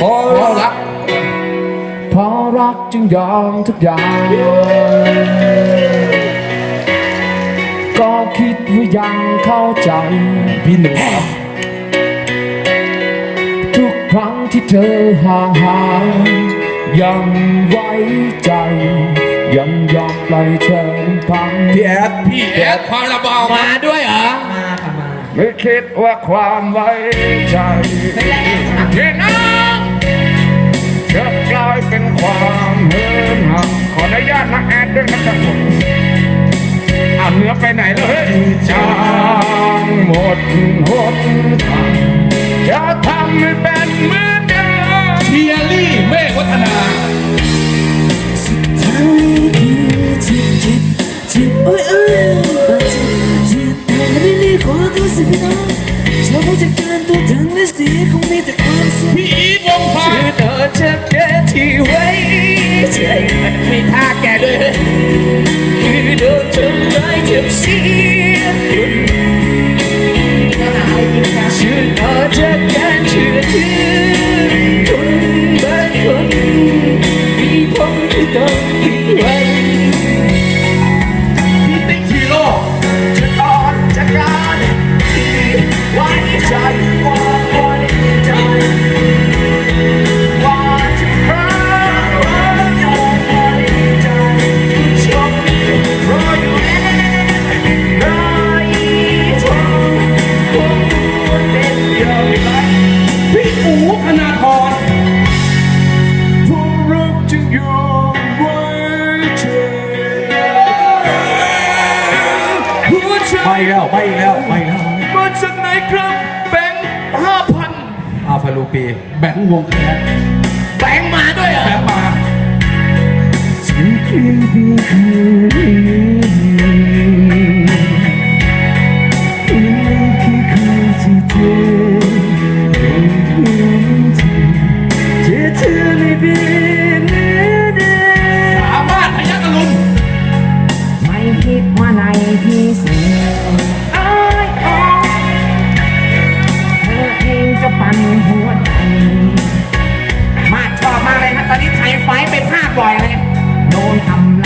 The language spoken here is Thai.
พอเพราะรัรักกเพราะรักจึงยอมทุกอย่าง ก็คิดว่ายังเข้าใจพี่หนึ่งทุกครั้งที่เธอห่างหายยังไว้ใจ ยังยอมปล่อยเธอลำพังพี่แอดพี่แอดความระเบามาด้วยเหรอมาค่ะมาไม่คิดว่าความไว้ใจพี่น้องจะ ด้วยนะครับผมเอาเนื้อไปไหนแล้วเลยจางหมดหนทางจะทำให้เป็นเหมือนเดิมเทียรี่เมฆวัฒนาทางนี้คือเจ็บเจ็บเจ็บโอ้ยเอ้ยบาดเจ็บเจ็บแต่ไม่มีขอโทษสิพี่น้องชอบผู้จัดการตัวทั้งและเสียคงมีแต่ความสุขพี่อีทวงพาคือเธอจะแก้ที่ไว้ำ ไปแล้วไปแล้วไปแล้วมาจากไหนครับแบงค์ห้าพันอาฟาลูปีแบงค์วงแคสแบงค์มาด้วยเหรอแบงค์มาสิ่งที่ดีคือคือคือที่เธอเป็นคนที่เธอไม่เปลี่ยนแน่สามารถพยักอรุณไม่คิดว่าใน con cầm